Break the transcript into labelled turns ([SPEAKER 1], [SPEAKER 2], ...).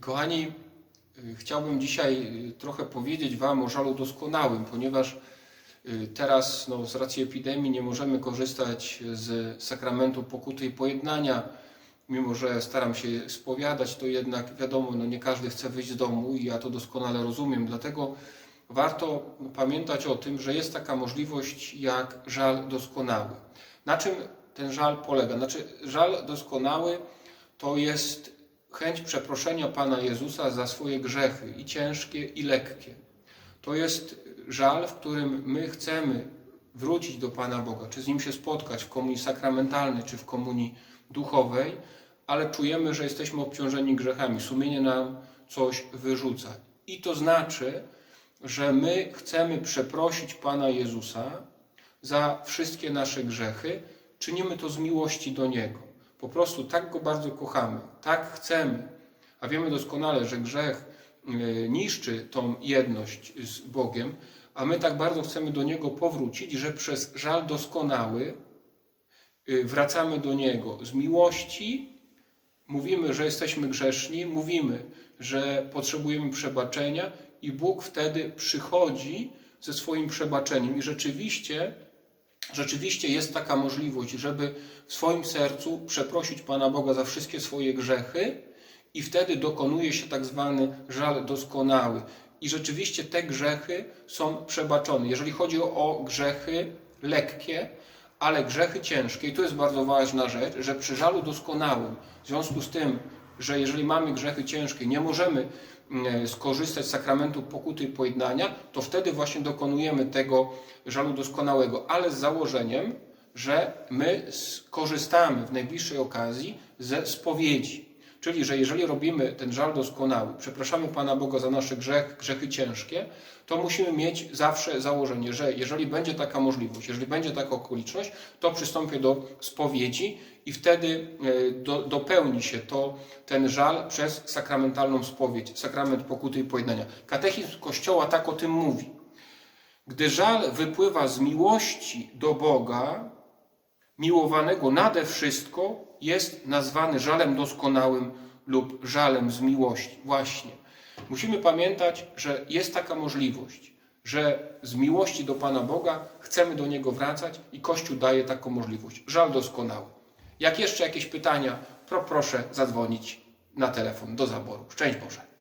[SPEAKER 1] Kochani, y, chciałbym dzisiaj y, trochę powiedzieć Wam o żalu doskonałym, ponieważ y, teraz no, z racji epidemii nie możemy korzystać z sakramentu pokuty i pojednania. Mimo, że staram się spowiadać, to jednak wiadomo, no, nie każdy chce wyjść z domu i ja to doskonale rozumiem. Dlatego warto pamiętać o tym, że jest taka możliwość jak żal doskonały. Na czym ten żal polega? Znaczy, żal doskonały to jest chęć przeproszenia Pana Jezusa za swoje grzechy, i ciężkie, i lekkie. To jest żal, w którym my chcemy wrócić do Pana Boga, czy z Nim się spotkać w komunii sakramentalnej, czy w komunii duchowej, ale czujemy, że jesteśmy obciążeni grzechami. Sumienie nam coś wyrzuca. I to znaczy, że my chcemy przeprosić Pana Jezusa za wszystkie nasze grzechy. Czynimy to z miłości do Niego. Po prostu tak Go bardzo kochamy, tak chcemy. A wiemy doskonale, że grzech y, niszczy tą jedność z Bogiem, a my tak bardzo chcemy do Niego powrócić, że przez żal doskonały y, wracamy do Niego z miłości, mówimy, że jesteśmy grzeszni, mówimy, że potrzebujemy przebaczenia i Bóg wtedy przychodzi ze swoim przebaczeniem i rzeczywiście rzeczywiście jest taka możliwość, żeby w swoim sercu przeprosić Pana Boga za wszystkie swoje grzechy i wtedy dokonuje się tak zwany żal doskonały. I rzeczywiście te grzechy są przebaczone. Jeżeli chodzi o, grzechy lekkie, ale grzechy ciężkie, i tu jest bardzo ważna rzecz, że przy żalu doskonałym, w związku z tym, że jeżeli mamy grzechy ciężkie, nie możemy mm, skorzystać z sakramentu pokuty i pojednania, to wtedy właśnie dokonujemy tego żalu doskonałego, ale z założeniem, że my skorzystamy w najbliższej okazji ze spowiedzi. Czyli, że jeżeli robimy ten żal doskonały, przepraszamy Pana Boga za nasze grzech, grzechy ciężkie, to musimy mieć zawsze założenie, że jeżeli będzie taka możliwość, jeżeli będzie taka okoliczność, to przystąpię do spowiedzi i wtedy e, do, dopełni się to, ten żal przez sakramentalną spowiedź, sakrament pokuty i pojednania. Katechizm Kościoła tak o tym mówi. Gdy żal wypływa z miłości do Boga, miłowanego nade wszystko, jest nazwany żalem doskonałym lub żalem z miłości. Właśnie. Musimy pamiętać, że jest taka możliwość, że z miłości do Pana Boga chcemy do Niego wracać i Kościół daje taką możliwość. Żal doskonały. Jak jeszcze jakieś pytania, pro proszę zadzwonić na telefon do zaboru. Szczęść Boże.